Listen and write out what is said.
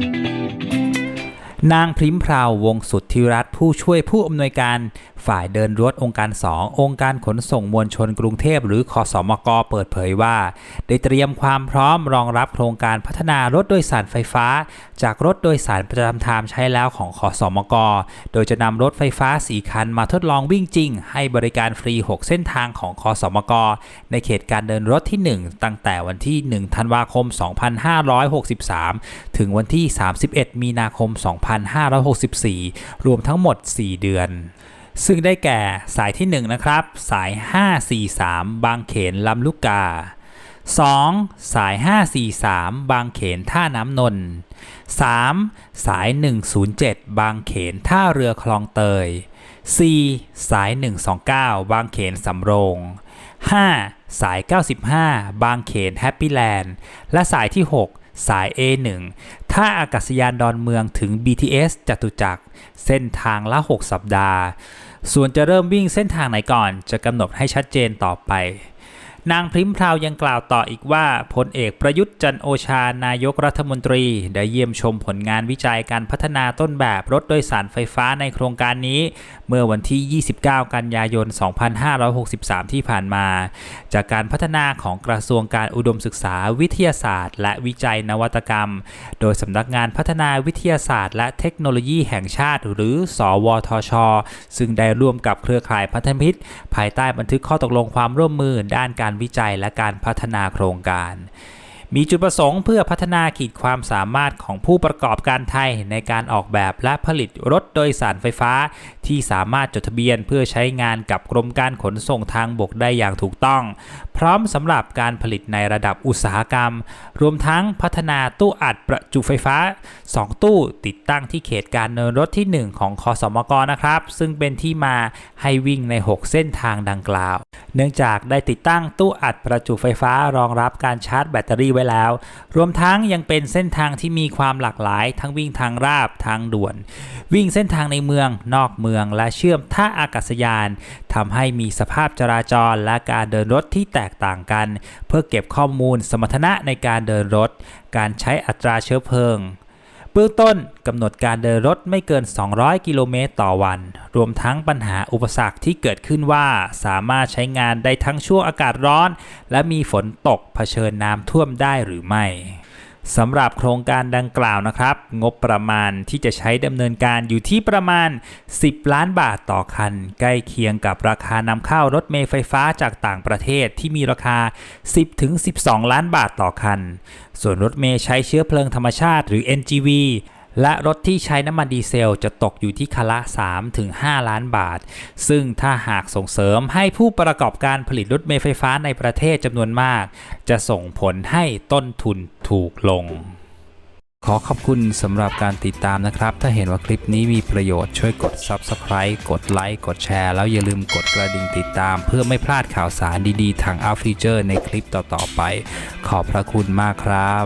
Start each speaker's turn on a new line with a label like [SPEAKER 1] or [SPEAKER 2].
[SPEAKER 1] Música นางพริมพราววงสุทธิรัตน์ผู้ช่วยผู้อำนวยการฝ่ายเดินรถองค์การ 2 องค์การขนส่งมวลชนกรุงเทพหรือคอสมกเปิดเผยว่า ได้เตรียมความพร้อมรองรับโครงการพัฒนารถโดยสารไฟฟ้า จากรถโดยสารประจำทางใช้แล้วของคอสมก โดยจะนำรถไฟฟ้า4คันมาทดลองวิ่งจริง ให้บริการฟรี 6 เส้นทางของคอสมก ในเขตการเดินรถที่ 1 ตั้งแต่วันที่ 1 ธันวาคม 2563 ถึงวันที่ 31 มีนาคม2564 รวมทั้งหมด 4 เดือน ซึ่งได้แก่สายที่ 1 นะครับ สาย 543 บางเขนลำลูกกา 2. สาย 543 บางเขนท่าน้ำนนท์ 3. สาย 107 บางเขนท่าเรือคลองเตย 4. สาย 129 บางเขนสำโรง 5. สาย 95 บางเขนแฮปปี้แลนด์ และสายที่ 6 สาย A1 ท่าอากาศยานดอนเมืองถึง BTS จตุจักร เส้นทางละ 6 สัปดาห์ ส่วนจะเริ่มวิ่งเส้นทางไหนก่อนจะกำหนดให้ชัดเจนต่อไป นางพริมพราวยังกล่าวต่ออีกว่าพลเอกประยุทธ์จันโอชานายกรัฐมนตรี ได้เยี่ยมชมผลงานวิจัยการพัฒนาต้นแบบรถโดยสารไฟฟ้าในโครงการนี้ เมื่อวันที่ 29 กันยายน 2563 ที่ผ่านมา จากการพัฒนาของกระทรวงการอุดมศึกษาวิทยาศาสตร์ และวิจัยนวัตกรรม โดยสำนักงานพัฒนาวิทยาศาสตร์ และเทคโนโลยีแห่งชาติ หรือ สวทช ซึ่งได้ร่วมกับเครือข่ายพันธมิตร ภายใต้บันทึกข้อตกลงความร่วมมือด้านการวิจัยและการพัฒนาโครงการ มีจุดประสงค์เพื่อพัฒนาขีดความสามารถของผู้ประกอบการไทยในการออกแบบและผลิตรถโดยสารไฟฟ้า ที่สามารถจดทะเบียนเพื่อใช้งานกับกรมการขนส่งทางบกได้อย่างถูกต้อง พร้อมสำหรับการผลิตในระดับอุตสาหกรรม รวมทั้งพัฒนาตู้อัดประจุไฟฟ้า 2 ตู้ติดตั้งที่เขตการเดินรถที่ 1 ของคอสมกนะครับ ซึ่งเป็นที่มาให้วิ่งใน 6 เส้นทางดังกล่าว เนื่องจากได้ติดตั้งตู้อัดประจุไฟฟ้ารองรับการชาร์จแบตเตอรี่ไว้แล้ว รวมทั้งยังเป็นเส้นทางที่มีความหลากหลาย ทั้งวิ่งทางราบทางด่วน วิ่งเส้นทางในเมืองนอกเมืองและเชื่อมท่าอากาศยานทำให้มีสภาพจราจรและการเดินรถที่แตกต่างกัน เพื่อเก็บข้อมูลสมรรถนะในการเดินรถ การใช้อัตราเชื้อเพลิง เบื้องต้นกำหนดการเดินรถไม่เกิน 200 กิโลเมตรต่อวัน รวมทั้งปัญหาอุปสรรคที่เกิดขึ้นว่าสามารถใช้งานได้ทั้งช่วงอากาศร้อน และมีฝนตกเผชิญน้ำท่วมได้หรือไม่ สำหรับโครงการดังกล่าวนะครับ งบประมาณที่จะใช้ดำเนินการอยู่ที่ประมาณ 10 ล้านบาทต่อคัน ใกล้เคียงกับราคานำเข้ารถเมล์ไฟฟ้าจากต่างประเทศที่มีราคา 10-12 ล้านบาทต่อคัน ส่วนรถเมล์ใช้เชื้อเพลิงธรรมชาติหรือ NGV และรถที่ใช้น้ำมันดีเซลจะตกอยู่ที่คันละ 3-5 ล้านบาท ซึ่งถ้าหากส่งเสริมให้ผู้ประกอบการผลิตรถเมล์ไฟฟ้าในประเทศจำนวนมาก จะส่งผลให้ต้นทุน ถูกลง ขอขอบคุณสำหรับการติดตามนะครับ ถ้าเห็นว่าคลิปนี้มีประโยชน์ช่วยกด Subscribe กดไลค์กดแชร์ แล้วอย่าลืมกดกระดิ่งติดตาม เพื่อไม่พลาดข่าวสารดีๆ ทางอัลฟีเจอร์ในคลิปต่อๆไป ขอบพระคุณมากครับ